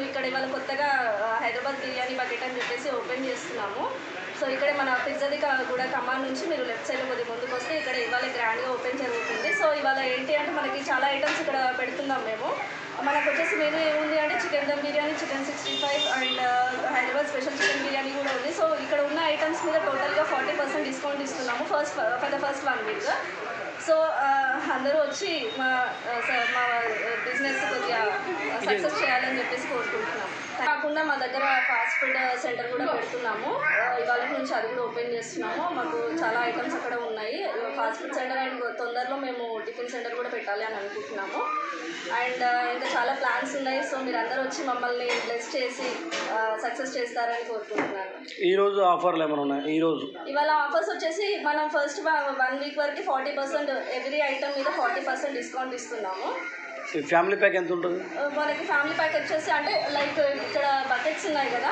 మేము ఇక్కడ ఇవాళ కొత్తగా హైదరాబాద్ బిర్యానీ బకెట్ అని చెప్పేసి ఓపెన్ చేస్తున్నాము. సో ఇక్కడ మన పిజ్జాది కూడా కమాండ్ నుంచి మీరు లెఫ్ట్ సైడ్ కొద్దిగా ముందుకు వస్తే ఇక్కడ ఇవాళ గ్రాండ్గా ఓపెన్ జరుగుతుంది. సో ఇవాళ ఏంటి అంటే మనకి చాలా ఐటమ్స్ ఇక్కడ పెడుతున్నాం మేము. మనకు వచ్చేసి మెనూ ఏముంది అంటే chicken dum biryani chicken sixty five and Hyderabad special chicken biryani కూడా ఉంది. సో ఇక్కడ ఉన్న ఐటమ్స్ మీద టోటల్గా ఫార్టీ పర్సెంట్ డిస్కౌంట్ ఇస్తున్నాము first for the first one week. So అందరూ వచ్చి మా మా బిజినెస్ కొద్దిగా సక్సెస్ చేయాలని చెప్పేసి కోరుతున్నాను కాకుండా మా దగ్గర ఫాస్ట్ ఫుడ్ సెంటర్ కూడా పెడుతున్నాము. ఇవాళ నుంచి అది కూడా ఓపెన్ చేస్తున్నాము. మాకు చాలా ఐటమ్స్ అక్కడ ఉన్నాయి. ఫాస్ట్ ఫుడ్ సెంటర్ అండ్ తొందరలో మేము టిఫిన్ సెంటర్ కూడా పెట్టాలి అని అనుకుంటున్నాము. అండ్ ఇంకా చాలా ప్లాన్స్ ఉన్నాయి. సో మీరు అందరూ వచ్చి మమ్మల్ని బ్లెస్ చేసి సక్సెస్ చేస్తారని కోరుకుంటున్నాను. ఈ రోజు ఆఫర్లు ఏమైనా ఉన్నాయి? ఈ రోజు. ఇవాళ ఆఫర్స్ వచ్చేసి మనం ఫస్ట్ వన్ వీక్ వరకు ఫార్టీ పర్సెంట్ ఎవ్రీ ఐటమ్ మీద ఫార్టీ పర్సెంట్ డిస్కౌంట్ ఇస్తున్నాము. ఈ ఫ్యామిలీ ప్యాక్ ఎంత ఉంటుంది? మనకి ఫ్యామిలీ ప్యాక్ వచ్చేసి అంటే లైక్ ఇక్కడ బకెట్స్ ఉన్నాయి కదా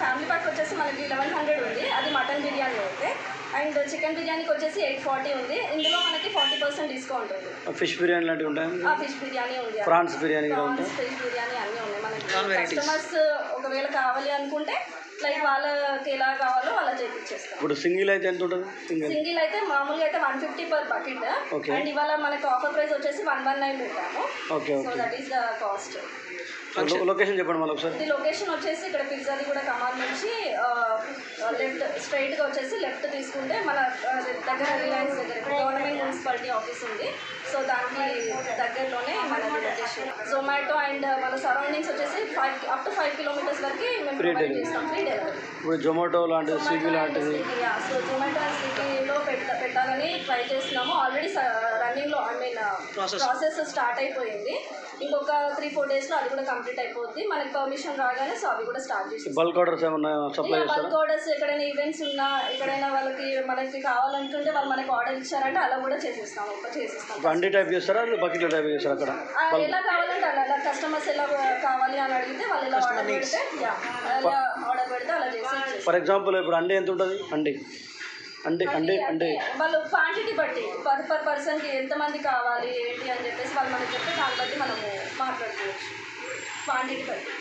ఫ్యామిలీ ప్యాక్ వచ్చేసి మనకి లెవెన్ హండ్రెడ్ ఉంది. అది మటన్ బిర్యానీ అయితే అండ్ చికెన్ బిర్యానీకి వచ్చేసి ఎయిట్ ఫార్టీ ఉంది. ఇందులో మనకి ఫార్టీ పర్సెంట్ డిస్కౌంట్ ఉంది. ఫిష్ బిర్యానీ లాంటివి ఉంటాయి ఆ ఫిష్ బిర్యానీ ఉంది. Prawns biryani prawns fish biryani అన్నీ ఉన్నాయి. మనకి కస్టమర్స్ ఒకవేళ కావాలి అనుకుంటే లైక్ వాళ్ళకి ఎలా కావాలో అలా ఇప్పుడు సింగిల్ అయితే ఎంత ఉంటుంది? సింగిల్. సింగిల్ అయితే మామూలుగా అయితే one fifty per bucket. Okay. And ఇవాళ మనకి ఆఫర్ ప్రైస్ వచ్చేసి వన్ వన్ నైన్ పెట్టాము. Okay so okay. That is the cost location చెప్పండి మళ్ళీ ఒకసారి. ఇది లొకేషన్ వచ్చేసి ఇక్కడ పిజ్జాది కూడా కమాన్ నుంచి లెఫ్ట్ స్ట్రైట్గా వచ్చేసి లెఫ్ట్ తీసుకుంటే మన ఆ, దగ్గర రిలయన్స్ దగ్గర గవర్నమెంట్ మున్సిపాలిటీ ఆఫీస్ ఉంది. సో దానికి దగ్గరలోనే మన లొకేషన్ జొమాటో అండ్ మన సరౌండింగ్స్ వచ్చేసి five up to five kilometres వరకు మేము Free ప్రొవైడ్ delivery. చేస్తాం. ఫ్రీ డెలివరీ ఇప్పుడు జొమాటో లాంటిది స్విగ్గీ లాంటిది. సో జొమాటో స్విగ్గీలో పెట్ట పెట్టాలని ట్రై చేస్తున్నాము ఆల్రెడీ ప్రాసెస్ స్టార్ట్ అయిపోయింది. ఇంకొక త్రీ ఫోర్ డేస్లో అది కూడా కంప్లీట్ అయిపోద్ది. మనకి పర్మిషన్ రాగానే సో అవి కూడా స్టార్ట్ చేసి బల్క్ ఆర్డర్స్ ఏమన్నా సప్లై చేస్తారా? బల్క్ ఆర్డర్స్ ఎక్కడైనా ఈవెంట్స్ ఉన్నా ఎక్కడైనా వాళ్ళకి మనకి కావాలనుకుంటే వాళ్ళు మనకి ఆర్డర్ ఇచ్చారంటే అలా కూడా చేసేస్తాం ఒక చేసేస్తాం. అండి టైప్ చేస్తారా? బకెట్లో టైప్ చేస్తారా అక్కడ? ఎలా కావాలంటే అలా కస్టమర్స్ ఎలా కావాలి అని అడిగితే వాళ్ళు ఎలా ఆర్డర్ పెడితే ఆర్డర్ పెడితే అలా చేసి. ఫర్ ఎగ్జాంపుల్ ఇప్పుడు అండి ఎంత ఉంటుంది? అండి అండి అండి అంటే వాళ్ళు క్వాంటిటీ బట్టి పర్ పర్ పర్సన్కి ఎంతమంది కావాలి ఏంటి అని చెప్పేసి వాళ్ళు మనకి చెప్తే దాన్ని బట్టి మనము మాట్లాడుకోవచ్చు. క్వాంటిటీ బట్టి.